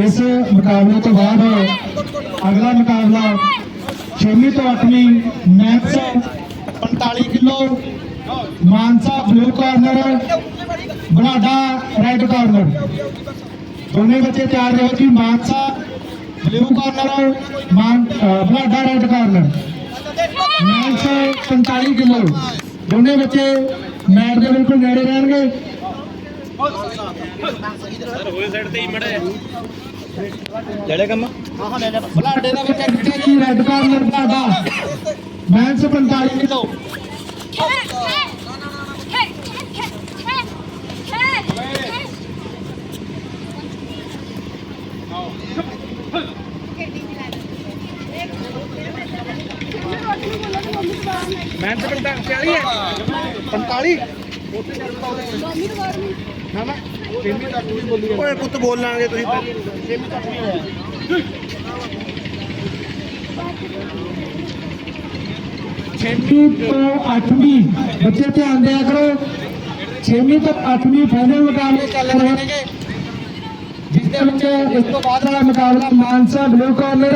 ਇਸ ਮੁਕਾਬਲੇ ਤੋਂ ਬਾਅਦ ਅਗਲਾ ਮੁਕਾਬਲਾ 6ਵੀਂ ਤੋਂ 8ਵੀਂ maths 45 kilo Mansa blue corner Balada red corner. ਦੋਨੇ ਬੱਚੇ ਤਿਆਰ ਰਹੋ ਜੀ ਮਾਨਸਾ ਬਲੂ ਕਾਰਨਰ ਮਾਨ ਅ, Balada red corner. Mansa 45 kilo. ਦੋਨੇ ਬੱਚੇ ਮੈਟ ਦੇ ਬਿਲਕੁਲ ਨੇੜੇ ਰਹਿਣਗੇ। ਜਿਹੜੇ ਕੰਮ ਬਲਾਡੇ ਦਾ ਬੱਚਾ ਕਿੱਥੇ ਜੀ red corner Balada maths 45 kilo ਮੈਂ ਤਾਂ 40 ਹੈ 45 ਨਾ ਨਾ ਛੇਵੀਂ ਤੱਕ ਵੀ ਬੋਲੀ ਓਏ ਪੁੱਤ ਬੋਲ ਲਾਂਗੇ ਤੁਸੀਂ ਛੇਵੀਂ ਤੱਕ ਵੀ ਹੋਇਆ ਛੇਵੀਂ ਤੋਂ ਅੱਠਵੀਂ, ਬੱਚੇ ਧਿਆਨ ਦਿਆ ਕਰੋ। ਛੇਵੀਂ ਤੋਂ ਅੱਠਵੀਂ ਫਾਈਨਲ ਮੁਕਾਬਲੇ ਚੱਲ ਰਹੇ ਨੇਗੇ। ਜਿਸ ਦੇ ਵਿੱਚ ਇਸ ਤੋਂ ਬਾਅਦ ਵਾਲਾ ਮੁਕਾਬਲਾ ਮਾਨਸਾ ਬਲੂ ਕਾਰਨਰ